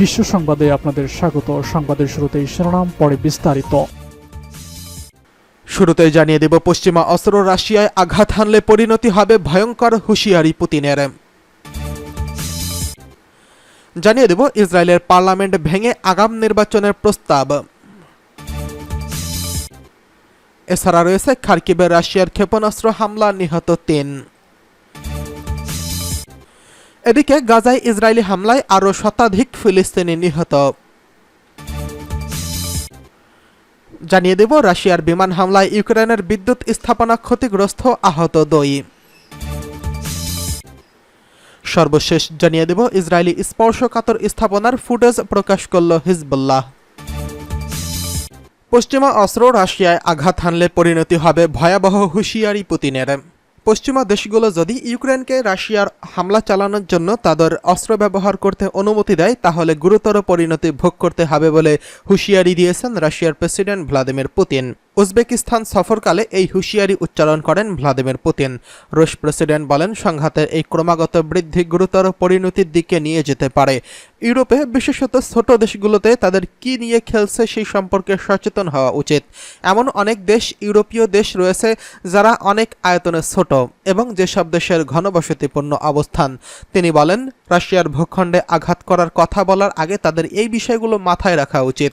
বিশ্ব সংবাদে আপনাদের স্বাগত। সংবাদের শুরুতেই শিরোনাম, পরে বিস্তারিত। শুরুতেই জানিয়ে দেব, পশ্চিমা অস্ত্র রাশিয়ায় আঘাত হানলে পরিণতি হবে ভয়ঙ্কর হুঁশিয়ারি পুতিনের। জানিয়ে দেব, ইসরায়েলের পার্লামেন্ট ভেঙে আগাম নির্বাচনের প্রস্তাব। এছাড়া রয়েছে খার্কিবে রাশিয়ার ক্ষেপণাস্ত্র হামলা নিহত তিন। এদিকে গাজায় ইসরায়েলি হামলায় আরও শতাধিক ফিলিস্তিনি নিহত। জানিয়ে দেব, রাশিয়ার বিমান হামলায় ইউক্রেনের বিদ্যুৎ স্থাপনা ক্ষতিগ্রস্ত আহত দুই। সর্বশেষ জানিয়ে দেব, ইসরায়েলি স্পর্শকাতর স্থাপনার ফুটেজ প্রকাশ করল হিজবুল্লাহ। পশ্চিমা অস্ত্র রাশিয়ায় আঘাত হানলে পরিণতি হবে ভয়াবহ হুঁশিয়ারি পুতিনের। পশ্চিমা দেশগুলো যদি ইউক্রেনকে রাশিয়ার হামলা চালানোর জন্য তাদের অস্ত্র ব্যবহার করতে অনুমতি দেয়, তাহলে গুরুতর পরিণতি ভোগ করতে হবে বলে হুঁশিয়ারি দিয়েছেন রাশিয়ার প্রেসিডেন্ট ভ্লাদিমির পুতিন। উজবেকিস্তান সফরকালে এই হুঁশিয়ারি উচ্চারণ করেন ভ্লাদিমির পুতিন। রুশ প্রেসিডেন্ট বলেন সংঘাতের এই ক্রমাগত বৃদ্ধি গুরুতর পরিণতির দিকে নিয়ে যেতে পারে। ইউরোপে, বিশেষত ছোট দেশগুলোতে তাদের কি নিয়ে খেলছে সেই সম্পর্কে সচেতন হওয়া উচিত। এমন অনেক দেশ, ইউরোপীয় দেশ রয়েছে যারা অনেক আয়তনে ছোট এবং যেসব দেশের ঘনবসতিপূর্ণ অবস্থান। তিনি বলেন, রাশিয়ার ভূখণ্ডে আঘাত করার কথা বলার আগে তাদের এই বিষয়গুলো মাথায় রাখা উচিত।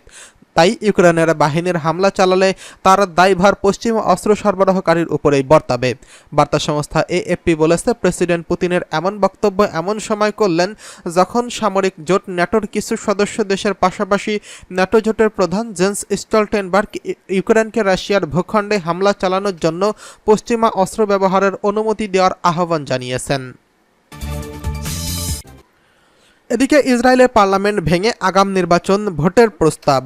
তাই ইউক্রেনের বাহিনীর হামলা চালালে তার দায়ভার পশ্চিম অস্ত্র সরবরাহকারীর উপরেই বর্তাবে। বার্তা সংস্থা এএফপি বলেছে, প্রেসিডেন্ট পুতিনের এমন বক্তব্য এমন সময় করলেন যখন সামরিক জোট ন্যাটোর কিছু সদস্য দেশের পাশাপাশি ন্যাটো জোটের প্রধান জেন্স স্টলটেনবার্গ ইউক্রেনকে রাশিয়ার ভূখণ্ডে হামলা চালানোর জন্য পশ্চিমা অস্ত্র ব্যবহারের অনুমতি দেওয়ার আহ্বান জানিয়েছেন। এদিকে ইসরায়েলের পার্লামেন্ট ভেঙে আগাম নির্বাচন ভোটের প্রস্তাব।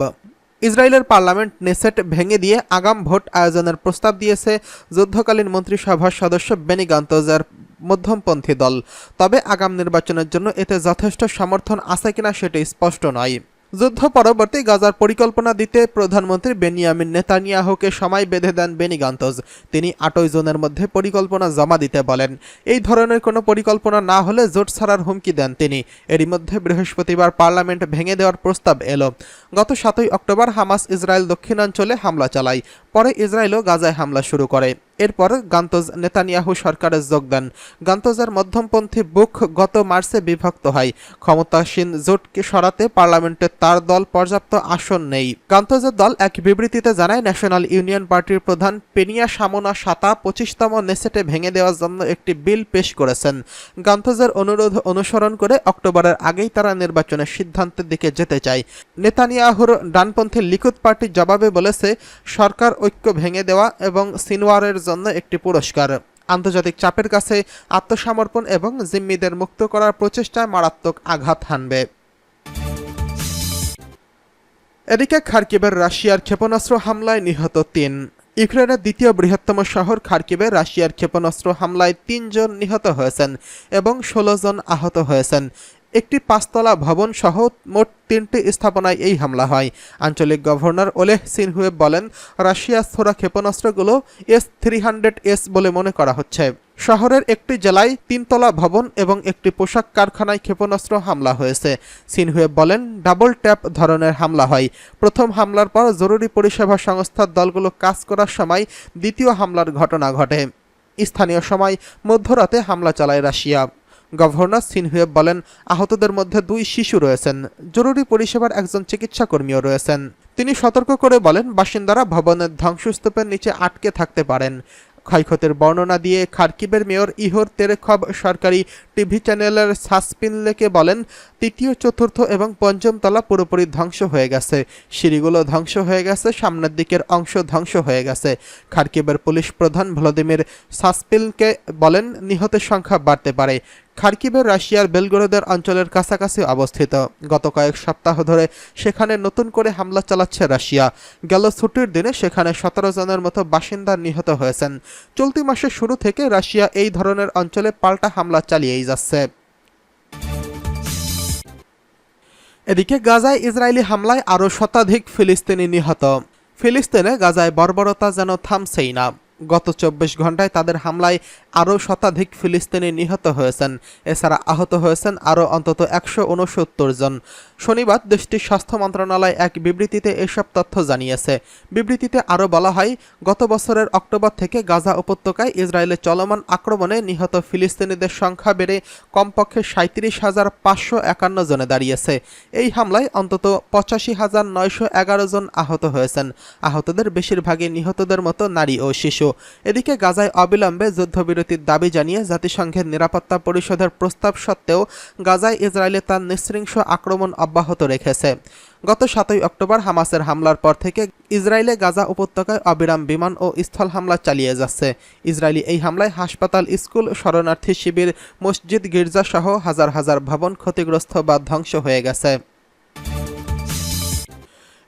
ইসরায়েলের পার্লামেন্ট নেসেট ভেঙে দিয়ে আগাম ভোট আয়োজনের প্রস্তাব দিয়েছে যুদ্ধকালীন মন্ত্রিসভার সদস্য বেনি গান্তজার মধ্যমপন্থী দল। তবে আগাম নির্বাচনের জন্য এতে যথেষ্ট সমর্থন আছে কিনা সেটি স্পষ্ট নয়। যুদ্ধ পরবর্তী গাজার পরিকল্পনা দিতে প্রধানমন্ত্রী বেনিয়ামিন নেতানিয়াহুকে সময় বেঁধে দেন বেনি গান্তজ তিনি আটই জনের মধ্যে পরিকল্পনা জমা দিতে বলেন। এই ধরনের কোনো পরিকল্পনা না হলে জোট ছাড়ার হুমকি দেন তিনি। এরই মধ্যে বৃহস্পতিবার পার্লামেন্ট ভেঙে দেওয়ার প্রস্তাব এলো। গত সাতই অক্টোবর হামাস ইসরায়েল দক্ষিণাঞ্চলে হামলা চালায়। পরে ইসরায়েলও গাজায় হামলা শুরু করে। এরপর গান্তজ নেতানিয়াহু সরকারে যোগ দেন। গান্তজের মধ্যমপন্থী বুক গত মার্চে বিভক্ত হয়। ক্ষমতাসীন জোটকে সরাতে পার্লামেন্টে তার দল পর্যাপ্ত আসন নেই। গান্তজের দল এক বিবৃতিতে জানায়, ন্যাশনাল ইউনিয়ন পার্টির প্রধান পেনিয়া সামোনা সাতা পঁচিশতম নেসেটে ভেঙে দেওয়ার জন্য একটি বিল পেশ করেছেন। গান্তজের অনুরোধ অনুসরণ করে অক্টোবরের আগেই তারা নির্বাচনের সিদ্ধান্তের দিকে যেতে চায়। নেতানিয়াহুর ডানপন্থী লিকুদ পার্টি জবাবে বলেছে, সরকার ঐক্য ভেঙে দেওয়া এবং সিনওয়ারের জন্য একটি পুরস্কার। আন্তর্জাতিক চাপের কাছে আত্মসমর্পণ এবং জিম্মিদের মুক্ত করার প্রচেষ্টায় মারাত্মক আঘাত হানবে। এদিকে খার্কিবের রাশিয়ার ক্ষেপণাস্ত্র হামলায় নিহত তিন। ইউক্রেনের দ্বিতীয় বৃহত্তম শহর খার্কিবে রাশিয়ার ক্ষেপণাস্ত্র হামলায় তিনজন নিহত হয়েছেন এবং ষোলো জন আহত হয়েছেন। একটি পাঁচতলা ভবন সহ মোট তিনটি স্থাপনায় এই হামলা হয়। আঞ্চলিক গভর্নর ওলেহ সিনহুয়ে বলেন রাশিয়া ছোড়া ক্ষেপণাস্ত্রগুলো এস থ্রি হান্ড্রেড এস বলে মনে করা হচ্ছে। শহরের একটি জেলায় তিনতলা ভবন এবং একটি পোশাক কারখানায় ক্ষেপণাস্ত্র হামলা হয়েছে। সিনহুয়ে বলেন, ডাবল ট্যাপ ধরনের হামলা হয়। প্রথম হামলার পর জরুরি পরিষেবা সংস্থার দলগুলো কাজ করার সময় দ্বিতীয় হামলার ঘটনা ঘটে। স্থানীয় সময় মধ্যরাতে হামলা চালায় রাশিয়া। গভর্নর সিনহুয়ে বলেন, আহতদের মধ্যে দুই শিশু রয়েছেন। জরুরি পরিষেবার একজন চিকিৎসা কর্মীও রয়েছেন। তিনি সতর্ক করে বলেন, বাসিন্দারা ভবনের ধ্বংসস্তূপের নিচে আটকে থাকতে পারেন। ক্ষয়ক্ষতির বর্ণনা দিয়ে খার্কিবের মেয়র ইহোর তেরেখব সরকারি টিভি চ্যানেলের সাসপিনলেকে বলেন, তৃতীয়, চতুর্থ এবং পঞ্চম তলা পুরোপুরি ধ্বংস হয়ে গেছে। সিঁড়িগুলো ধ্বংস হয়ে গেছে, সামনের দিকের অংশ ধ্বংস হয়ে গেছে। খার্কিবের পুলিশ প্রধান ভ্লাদিমির সাসপিলকে বলেন, নিহতের সংখ্যা বাড়তে পারে। খার্কিবের রাশিয়ার বেলগোরোদের অঞ্চলের কাছাকাছি অবস্থিত। গত কয়েক সপ্তাহ ধরে সেখানে নতুন করে হামলা চালাচ্ছে রাশিয়া। গেল ছুটির দিনে সেখানে সতেরো জনের মতো বাসিন্দা নিহত হয়েছেন। চলতি মাসের শুরু থেকে রাশিয়া এই ধরনের অঞ্চলে পাল্টা হামলা চালিয়েই যাচ্ছে। এদিকে গাজায় ইসরায়েলি হামলায় আরও শতাধিক ফিলিস্তিনি নিহত। ফিলিস্তিনে গাজায় বর্বরতা যেন থামছেই না। গত চব্বিশ ঘন্টায় তাদের হামলায় আরও শতাধিক ফিলিস্তিনি নিহত হয়েছেন। এছাড়া আহত হয়েছেন আরও অন্তত একশো উনসত্তর জন। শনিবার দেশটির স্বাস্থ্য মন্ত্রণালয় এক বিবৃতিতে এসব তথ্য জানিয়েছে। বিবৃতিতে আরও বলা হয়, গত বছরের অক্টোবর থেকে গাজা উপত্যকায় ইসরায়েলের চলমান আক্রমণে নিহত ফিলিস্তিনিদের সংখ্যা বেড়ে কমপক্ষে সাঁত্রিশ হাজার পাঁচশো একান্ন জনে দাঁড়িয়েছে। এই হামলায় অন্তত পঁচাশি হাজার নয়শো এগারো জন আহত হয়েছেন। আহতদের বেশিরভাগই নিহতদের মতো নারী ও শিশু। এদিকে গাজায় অবিলম্বে যুদ্ধবিরতির দাবি জানিয়ে জাতিসংঘের নিরাপত্তা পরিষদের প্রস্তাব সত্ত্বেও গাজায় ইসরায়েলে তার নৃশৃংস আক্রমণ অব্যাহত রেখেছে। গত সাতই অক্টোবর হামাসের হামলার পর থেকে ইসরায়েলে গাজা উপত্যকায় অবিরাম বিমান ও স্থল হামলা চালিয়ে যাচ্ছে। ইসরায়েলি এই হামলায় হাসপাতাল, স্কুল, শরণার্থী শিবির, মসজিদ গির্জা সহ হাজার হাজার ভবন ক্ষতিগ্রস্ত বা ধ্বংস হয়ে গেছে।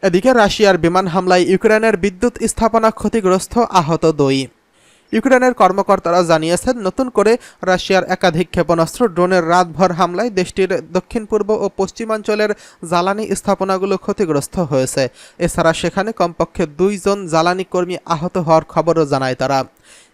এদিকে রাশিয়ার বিমান হামলায় ইউক্রেনের বিদ্যুৎ স্থাপনা ক্ষতিগ্রস্ত আহত দুই। ইউক্রেনের কর্মকর্তারা জানিয়েছেন, নতুন করে রাশিয়ার একাধিক ক্ষেপণাস্ত্র, ড্রোনের রাতভর হামলায় দেশটির দক্ষিণ পূর্ব ও পশ্চিমাঞ্চলের জ্বালানি স্থাপনাগুলো ক্ষতিগ্রস্ত হয়েছে। এছাড়া সেখানে কমপক্ষে দুইজন জ্বালানি কর্মী আহত হওয়ার খবরও জানায় তারা।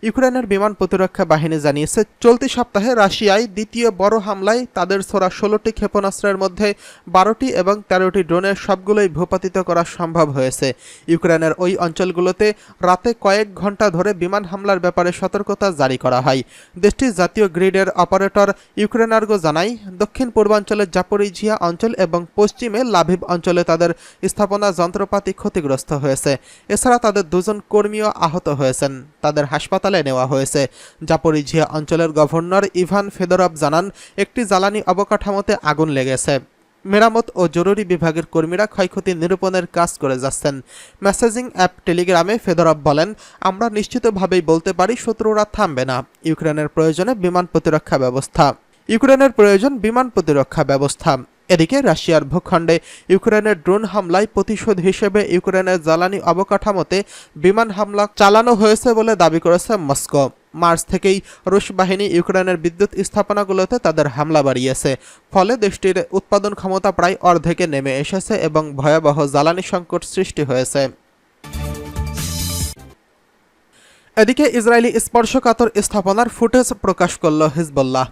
ইউক্রেনের বিমান প্রতিরক্ষা বাহিনী জানিয়েছে, চলতি সপ্তাহে রাশিয়ায় দ্বিতীয় বড় হামলায় তাদের ছোড়া ষোলোটি ক্ষেপণাস্ত্রের মধ্যে বারোটি এবং তেরোটি ড্রোনের সবগুলোই ভূপাতিত করা সম্ভব হয়েছে। ইউক্রেনের ওই অঞ্চলগুলোতে রাতে কয়েক ঘণ্টা ধরে বিমান হামলার ব্যাপারে সতর্কতা জারি করা হয়। দেশটির জাতীয় গ্রিডের অপারেটর ইউক্রেনার্গো জানায়, দক্ষিণ পূর্বাঞ্চলের জাপরিঝিয়া অঞ্চল এবং পশ্চিমে লাভিভ অঞ্চলে তাদের স্থাপনা যন্ত্রপাতি ক্ষতিগ্রস্ত হয়েছে। এছাড়া তাদের দুজন কর্মীও আহত হয়েছেন। তাদের হাসপাতালে নেওয়া হয়েছে। জাপরিঝিয়া অঞ্চলের গভর্নর ইভান ফেদরভ জানান, একটি জ্বালানি অবকাঠামোতে আগুন লেগেছে। মেরামত ও জরুরি বিভাগের কর্মীরা ক্ষয়ক্ষতি নিরূপণের কাজ করে যাচ্ছেন। মেসেজিং অ্যাপ টেলিগ্রামে ফেদরভ বলেন, আমরা নিশ্চিতভাবেই বলতে পারি শত্রুরা থামবে না। ইউক্রেনের প্রয়োজনে বিমান প্রতিরক্ষা ব্যবস্থা। ইউক্রেনের প্রয়োজন বিমান প্রতিরক্ষা ব্যবস্থা। এদিকে রাশিয়ার ভূখণ্ডে ইউক্রেনের ড্রোন হামলায় প্রতিশোধ হিসেবে ইউক্রেনের জ্বালানি অবকাঠামোতে বিমান হামলা চালানো হয়েছে বলে দাবি করেছে মস্কো। মার্চ থেকেই রুশ বাহিনী ইউক্রেনের বিদ্যুৎ স্থাপনাগুলোতে তাদের হামলা বাড়িয়েছে। ফলে দেশটির উৎপাদন ক্ষমতা প্রায় অর্ধেকে নেমে এসেছে এবং ভয়াবহ জ্বালানি সংকট সৃষ্টি হয়েছে। এদিকে ইসরায়েলি স্পর্শকাতর স্থাপনার ফুটেজ প্রকাশ করল হিজবুল্লাহ।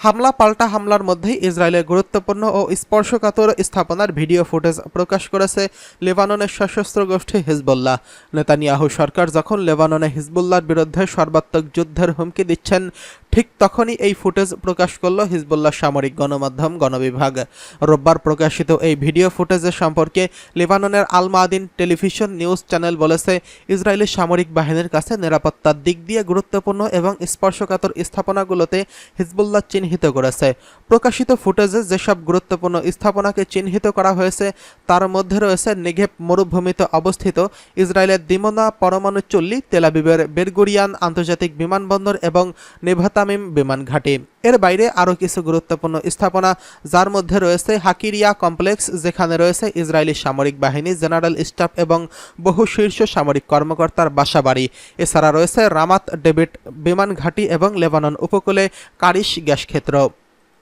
হামলা পাল্টা হামলার মধ্যেই ইসরায়েলের গুরুত্বপূর্ণ ও স্পর্শকাতর স্থাপনার ভিডিও ফুটেজ প্রকাশ করেছে লেবাননের সশস্ত্র গোষ্ঠী হিজবুল্লাহ। নেতানিয়াহু সরকার যখন লেবাননে হিজবুল্লাহর বিরুদ্ধে সর্বাত্মক যুদ্ধের হুমকি দিচ্ছেন ঠিক তখনই এই ফুটেজ প্রকাশ করল হিজবুল্লাহ সামরিক গণমাধ্যম গণবিভাগ। রোববার প্রকাশিত এই ভিডিও ফুটেজের সম্পর্কে লেবাননের Al Mayadeen television news channel বলেছে, ইসরায়েলি সামরিক বাহিনীর কাছে নিরাপত্তার দিক দিয়ে গুরুত্বপূর্ণ এবং স্পর্শকাতর স্থাপনাগুলোতে হিজবুল্লাহ চিহ্নিত করেছে। প্রকাশিত ফুটেজে যেসব গুরুত্বপূর্ণ স্থাপনাকে চিহ্নিত করা হয়েছে, তার মধ্যে রয়েছে নেঘেপ মরুভূমিতে অবস্থিত ইসরায়েলের দিমোনা পরমাণু চল্লি তেলাবিবের বেরগুরিয়ান আন্তর্জাতিক বিমানবন্দর এবং নেভাতামিম বিমান এর বাইরে আরও কিছু গুরুত্বপূর্ণ স্থাপনা, যার মধ্যে রয়েছে হাকিরিয়া কমপ্লেক্স, যেখানে রয়েছে ইসরায়েলি সামরিক বাহিনী, জেনারেল স্টাফ এবং বহু শীর্ষ সামরিক কর্মকর্তার বাসাবাড়ি। এছাড়া রয়েছে রামাত ডেভিড বিমান ঘাঁটি এবং লেবানন উপকূলে কারিশ গ্যাস ক্ষেত্র।